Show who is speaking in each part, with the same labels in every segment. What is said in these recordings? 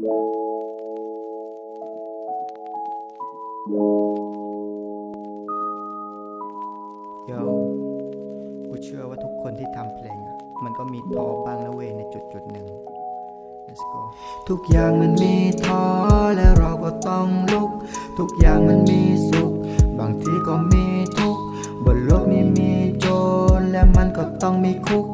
Speaker 1: โยกูเชื่อว่าทุกคนที่ทำเพลงอะมันก็มีท้อบ้างนะเวในจุดจุดหนึ่ง Let's go ทุกอย่างมันมีท้อและเราก็ต้องลุก ทุกอย่างมันมีสุข บางทีก็มีทุกข์บนโลกนี้มีโจรและมันก็ต้องมีคุก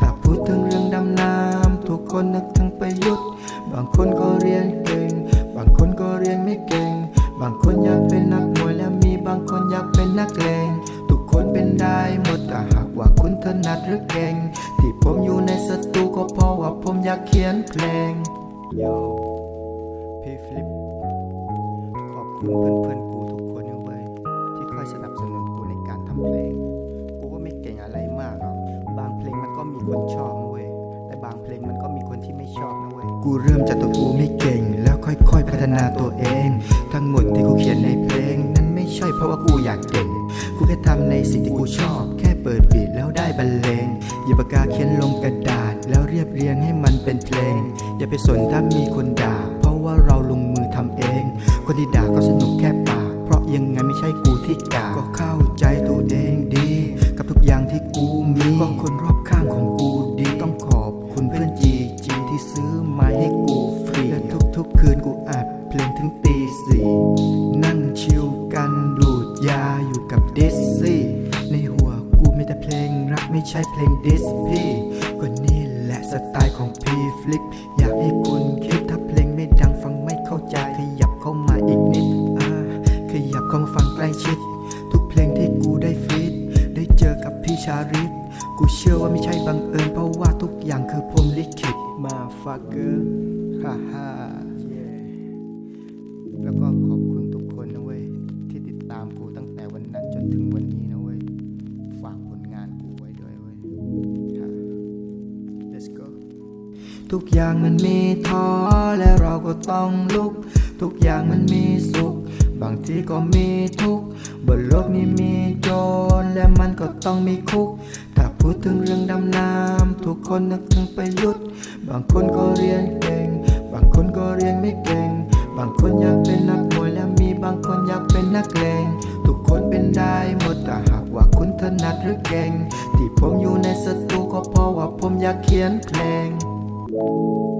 Speaker 1: ถ้าพูดถึงเรื่องดำน้ำทุกคนนึก ประยุทธ์ บางคนก็เรียนเก่ง บางคนก็เรียนไม่เก่ง บางคนอยากเป็นนักมวยและมีบางคนอยากเป็นนักเลง ทุกคนเป็นได้หมดแต่หากว่าคุณถนัดหรือเก่ง ที่ผมอยู่ในสตูก็เพราะว่าผมอยากเขียนเพลงโยพี่ฟลิป ขอบคุณเพื่อนๆกูทุกคนนะเว้ยที่คอยสนับสนุนกูในการทำเพลง กูก็ไม่เก่งอะไรมากหรอก บางเพลงมันก็มีคนชอบ บางเพลงมันก็มีคนที่ไม่ชอบนะเว้ย กูเริ่มจากตัวกูไม่เก่ง แล้วค่อยๆ พัฒนาตัวเอง ทั้งหมดที่กูเขียนในเพลง นั้นไม่ใช่เพราะว่ากูอยากเก่ง กูแค่ทำในสิ่งที่กูชอบ แค่เปิดบีทแล้วได้บรรเลงหยิบปากกาเขียนลงกระดาษ แล้วเรียบเรียงให้มันเป็นเพลง อย่าไปสนถ้ามีคนด่า เพราะว่าเราลงมือทำเอง คนที่ด่าก็สนุกแค่ปาก เพราะยังไงไม่ใช่กูที่กาก็เข้าใจตัวเองดี กับทุกอย่างที่กูมีก็คนรอบ ลงถึงตีสี่นั่งชิลกันดูดยาอยู่กับดิสซี่ ในหัวกูมีแต่เพลงรักไม่ใช่เพลงดิสพี่ก็นี่แหละสไตล์ของพีฟลิปอยากให้คุณคิดถ้าเพลงไม่ดังฟังไม่เข้าใจขยับเข้ามาอีกนิดอ่าขยับเข้ามาฟังใกล้ชิด ทุกเพลงที่กูได้ฟีดได้เจอกับพี่ชาริฟกูเชื่อว่าไม่ใช่บังเอิญเพราะว่าทุกอย่างคือพรมลิขิตมาฟาเกอร์ ทุกอย่างมันมีท้อและเราก็ต้องลุก ทุกอย่างมันมีสุข บางทีก็มีทุกข์บนโลกนี้มีโจรและมันก็ต้องมีคุก ถ้าพูดถึงเรื่องดำน้ำทุกคนนึกถึงประยุทธ์ บางคนก็เรียนเก่ง บางคนก็เรียนไม่เก่ง บางคนอยากเป็นนักมวยและมีบางคนอยากเป็นนักเลงทุกคนเป็นได้หมดแต่หากว่าคุณถนัดหรือเก่ง ที่ผมอยู่ในสตูก็เพราะว่าผมอยากเขียนเพลง you